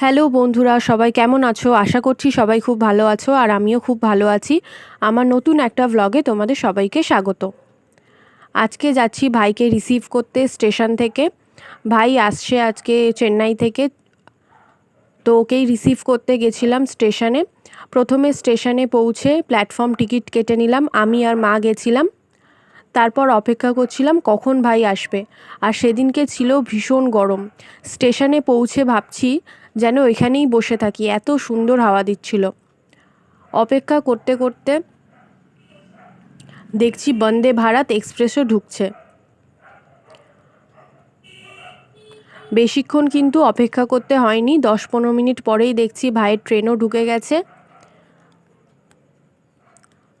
Hello বন্ধুরা, সবাই কেমন আছো? আশা করছি সবাই খুব ভালো আছো আর আমিও খুব ভালো আছি। আমার নতুন একটা ভ্লগে তোমাদের সবাইকে স্বাগত। আজকে যাচ্ছি ভাইকে রিসিভ করতে স্টেশন থেকে। ভাই আসছে আজকে চেন্নাই থেকে। তো ওকেই রিসিভ করতে গেছিলাম স্টেশনে প্রথমে স্টেশনে পৌঁছে প্ল্যাটফর্ম টিকিট কেটে নিলাম। আমি আর মা গেছিলাম। তারপর অপেক্ষা করছিলাম কখন ভাই আসবে। আর সেদিনকে ছিল ভীষণ গরম। স্টেশনে পৌঁছে ভাবছি যেন ওইখানেই বসে থাকি, এত সুন্দর হাওয়া দিচ্ছিল। অপেক্ষা করতে করতে দেখছি বন্দে ভারত এক্সপ্রেসও ঢুকছে। বেশিক্ষণ কিন্তু অপেক্ষা করতে হয়নি দশ পনেরো মিনিট পরেই দেখছি ভাইয়ের ট্রেনও ঢুকে গেছে।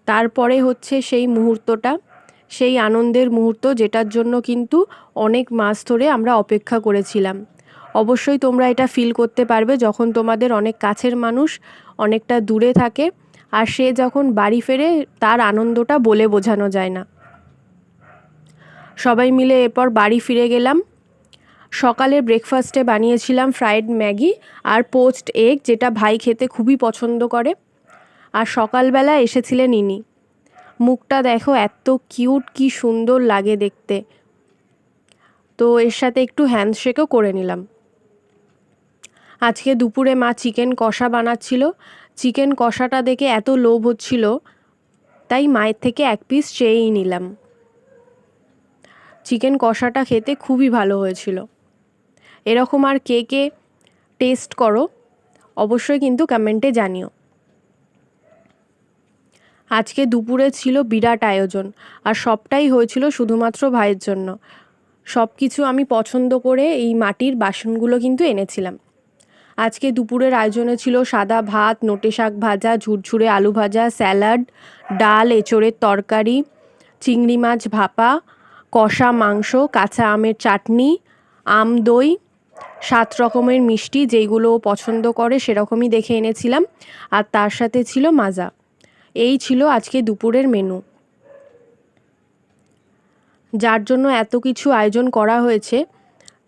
তারপরে হচ্ছে সেই মুহূর্তটা, সেই আনন্দের মুহূর্ত যেটার জন্য কিন্তু অনেক মাস ধরে আমরা অপেক্ষা করেছিলাম। অবশ্যই তোমরা এটা ফিল করতে পারবে যখন তোমাদের অনেক কাছের মানুষ অনেকটা দূরে থাকে আর সে যখন বাড়ি ফেরে তার আনন্দটা বলে বোঝানো যায় না। সবাই মিলে এরপর বাড়ি ফিরে গেলাম। সকালে ব্রেকফাস্টে বানিয়েছিলাম ফ্রায়েড ম্যাগি আর পোস্ট এগ যেটা ভাই খেতে খুবই পছন্দ করে। আর সকালবেলা এসেছিলেন ইনি। মুখটা দেখো এত কিউট কি সুন্দর লাগে দেখতে। তো এর সাথে একটু হ্যান্ডশেকও করে নিলাম। আজকে দুপুরে মা চিকেন কষা বানাচ্ছিল। চিকেন কষাটা দেখে এত লোভ হচ্ছিল, তাই মায়ের থেকে এক পিস চেয়েই নিলাম। চিকেন কষাটা খেতে খুবই ভালো হয়েছিল। এরকম আর কে কে টেস্ট করো, অবশ্যই কিন্তু কমেন্টে জানিও। আজকে দুপুরে ছিল বিরাট আয়োজন, আর সবটাই হয়েছিল শুধুমাত্র ভাইয়ের জন্য। সব কিছু আমি পছন্দ করে এই মাটির বাসনগুলো কিন্তু এনেছিলাম। আজকে দুপুরের আয়োজনে ছিল সাদা ভাত, নোটে শাক ভাজা, ঝুরঝুরে আলু ভাজা, স্যালাড, ডাল, এঁচড়ের তরকারি, চিংড়ি মাছ ভাপা, কষা মাংস, কাঁচা আমের চাটনি, আম দই, সাত রকমের মিষ্টি, যেইগুলো পছন্দ করে সেরকমই দেখে এনেছিলাম। আর তার সাথে ছিল মাজা। এই ছিল আজকে দুপুরের মেনু। যার জন্য এত কিছু আয়োজন করা হয়েছে,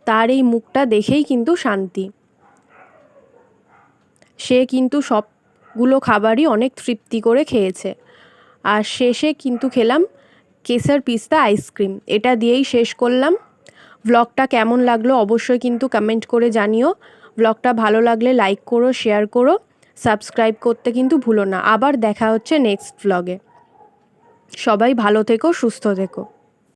তার এই মুখটা দেখেই কিন্তু শান্তি। সে কিন্তু সবগুলো খাবারই অনেক তৃপ্তি করে খেয়েছে। আর শেষে কিন্তু খেলাম কেসার পিস্তা আইসক্রিম। এটা দিয়েই শেষ করলাম। ব্লগটা কেমন লাগল অবশ্যই কিন্তু কমেন্ট করে জানিও। ব্লগটা ভালো লাগলে লাইক করো, শেয়ার করো, সাবস্ক্রাইব করতে কিন্তু ভুলো না। আবার দেখা হচ্ছে নেক্সট ব্লগে। সবাই ভালো থেকো, সুস্থ থেকো।